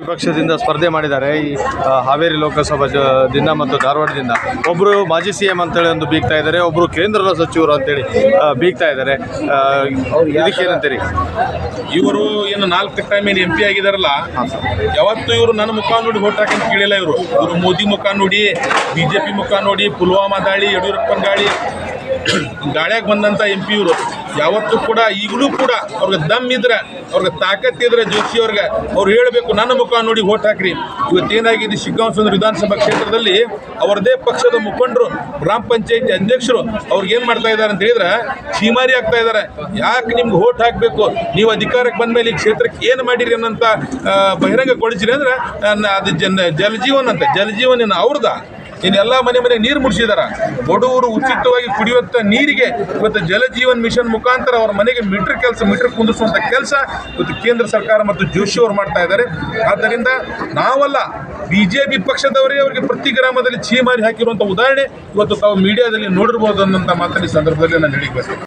ವಿಪಕ್ಷದಿಂದ ಸ್ಪರ್ಧೆ ಮಾಡಿದ್ದಾರೆ ಈ ಹಾವೇರಿ ಲೋಕಸಭಾ ದಿಂದ ಮತ್ತು ಧಾರವಾಡದಿಂದ. ಒಬ್ಬರು ಮಾಜಿ ಸಿ ಎಂ ಅಂತೇಳಿ ಒಂದು ಬೀಗ್ತಾ ಇದ್ದಾರೆ ಒಬ್ಬರು ಕೇಂದ್ರದ ಸಚಿವರು ಅಂತೇಳಿ ಬೀಗ್ತಾ ಇದ್ದಾರೆ. ಇದಕ್ಕೆ ಇದಕ್ಕೇನಂತೀರಿ? ಇವರು ಏನು ನಾಲ್ಕು ಟೈಮ್ ಏನು ಎಂ ಪಿ ಆಗಿದಾರಲ್ಲ ಯಾವತ್ತು ಇವರು ನನ್ನ ಮುಖ ನೋಡಿ ಓಟ್ ಹಾಕಂತ ಕೇಳಿಲ್ಲ ಇವರು. ಇವರು ಮೋದಿ ಮುಖ ನೋಡಿ ಬಿ ಜೆ ಪಿ ಮುಖ ನೋಡಿ ಪುಲ್ವಾಮಾ ದಾಳಿ ಯಡಿಯೂರಪ್ಪನ ಗಾಳಿ ಗಾಳಿಯಾಗ ಬಂದಂಥ ಎಂ ಪಿ ಇವರು. ಯಾವತ್ತೂ ಕೂಡ, ಈಗಲೂ ಕೂಡ ಅವ್ರಿಗೆ ದಮ್ ಇದ್ರೆ, ಅವ್ರಿಗೆ ತಾಕತ್ ಇದ್ರೆ ಜೋಶಿ ಅವ್ರಿಗೆ ಅವ್ರು ಹೇಳಬೇಕು, ನನ್ನ ಮುಖ ನೋಡಿ ಓಟ್ ಹಾಕ್ರಿ. ಇವತ್ತೇನಾಗಿದೆ ಶಿಗ್ಗಾಂವ್ ವಿಧಾನಸಭಾ ಕ್ಷೇತ್ರದಲ್ಲಿ, ಅವರದೇ ಪಕ್ಷದ ಮುಖಂಡರು, ಗ್ರಾಮ ಪಂಚಾಯತಿ ಅಧ್ಯಕ್ಷರು, ಅವ್ರಿಗೆ ಏನು ಮಾಡ್ತಾ ಇದ್ದಾರೆ ಅಂತ ಹೇಳಿದ್ರೆ ಚೀಮಾರಿ ಆಗ್ತಾ ಇದ್ದಾರೆ ಯಾಕೆ ನಿಮ್ಗೆ ಓಟ್ ಹಾಕಬೇಕು? ನೀವು ಅಧಿಕಾರಕ್ಕೆ ಬಂದ ಮೇಲೆ ಈ ಕ್ಷೇತ್ರಕ್ಕೆ ಏನು ಮಾಡಿರಿ ಅನ್ನೋಂಥ ಬಹಿರಂಗ ಬಹಿರಂಗಗೊಳಿಸಿರಿ ಅಂದ್ರೆ ಅದು ಜನ, ಜಲಜೀವನ್ ಅಂತ ಜಲಜೀವನ ಅವ್ರದ? ಇನ್ನೆಲ್ಲ ಮನೆ ಮನೆ ನೀರು ಮುಡಿಸಿದಾರ. ಬಡವರು ಉಚಿತವಾಗಿ ಕುಡಿಯುವಂತ ನೀರಿಗೆ ಇವತ್ತು ಜಲಜೀವನ್ ಮಿಷನ್ ಮುಖಾಂತರ ಅವರ ಮನೆಗೆ ಮೀಟರ್ ಕೆಲಸ, ಮೀಟರ್ ಕುಂದಿಸುವಂಥ ಕೆಲಸ ಇವತ್ತು ಕೇಂದ್ರ ಸರ್ಕಾರ ಮತ್ತು ಜೋಶಿ ಅವರು ಮಾಡ್ತಾ ಇದ್ದಾರೆ. ಆದ್ದರಿಂದ ನಾವಲ್ಲ ಬಿ ಜೆ ಪಕ್ಷದವರೇ ಅವರಿಗೆ ಪ್ರತಿ ಗ್ರಾಮದಲ್ಲಿ ಚೀಮಾರಿ ಹಾಕಿರುವಂಥ ಉದಾಹರಣೆ ಇವತ್ತು ತಾವು ಮೀಡಿಯಾದಲ್ಲಿ ನೋಡಿರ್ಬೋದು ಅನ್ನೋಂಥ ಮಾತನ್ನ ಈ ಸಂದರ್ಭದಲ್ಲಿ ನಾನು ಹೇಳಿಕೆ ಬಯಸ್ತೇನೆ.